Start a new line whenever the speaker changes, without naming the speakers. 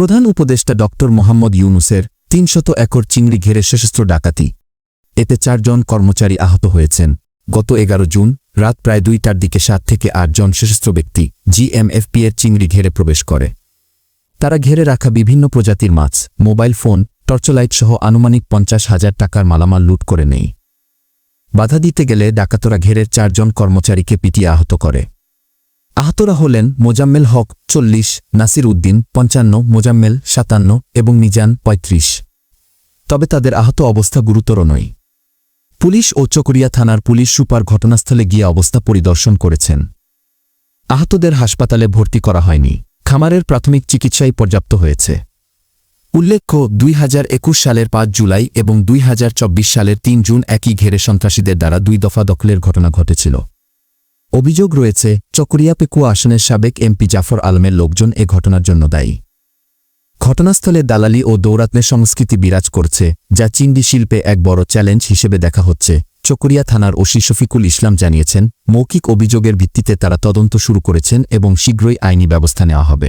প্রধান উপদেষ্টা ড মোহাম্মদ ইউনুসের তিনশত একর চিংড়ি ঘেরে সশস্ত্র ডাকাতি। এতে চারজন কর্মচারী আহত হয়েছেন। গত এগারো জুন রাত প্রায় দুইটার দিকে সাত থেকে আটজন সশস্ত্র ব্যক্তি জিএমএফপি এর চিংড়ি ঘেরে প্রবেশ করে। তারা ঘেরে রাখা বিভিন্ন প্রজাতির মাছ, মোবাইল ফোন, টর্চলাইট সহ আনুমানিক পঞ্চাশ হাজার টাকার মালামাল লুট করে নেই বাধা দিতে গেলে ডাকাতরা ঘেরের চারজন কর্মচারীকে পিটিয়ে আহত করে। আহতরা হলেন মোজাম্মেল হক চল্লিশ, নাসির উদ্দিন পঞ্চান্ন, মোজাম্মেল সাতান্ন এবং মিজান পঁয়ত্রিশ। তবে তাদের আহত অবস্থা গুরুতর নয়। পুলিশ ও চকরিয়া থানার পুলিশ সুপার ঘটনাস্থলে গিয়ে অবস্থা পরিদর্শন করেছেন। আহতদের হাসপাতালে ভর্তি করা হয়নি। খামারের প্রাথমিক চিকিৎসাই পর্যাপ্ত হয়েছে। উল্লেখ্য, দুই হাজার একুশ সালের পাঁচ জুলাই এবং দুই হাজার চব্বিশ সালের তিন জুন একই ঘেরে সন্ত্রাসীদের দ্বারা দুই দফা দখলের ঘটনা ঘটেছিল। অভিযোগ রয়েছে, চকরিয়া পেকুয়া আসনের সাবেক এমপি জাফর আলমের লোকজন এ ঘটনার জন্য দায়ী। ঘটনাস্থলে দালালি ও দৌরাত্মে সংস্কৃতি বিরাজ করছে, যা চিন্ডি শিল্পে এক বড় চ্যালেঞ্জ হিসেবে দেখা হচ্ছে, চকরিয়া থানার ওসি শফিকুল ইসলাম জানিয়েছেন। মৌখিক অভিযোগের ভিত্তিতে তারা তদন্ত শুরু করেছেন এবং শীঘ্রই আইনি ব্যবস্থা নেওয়া হবে।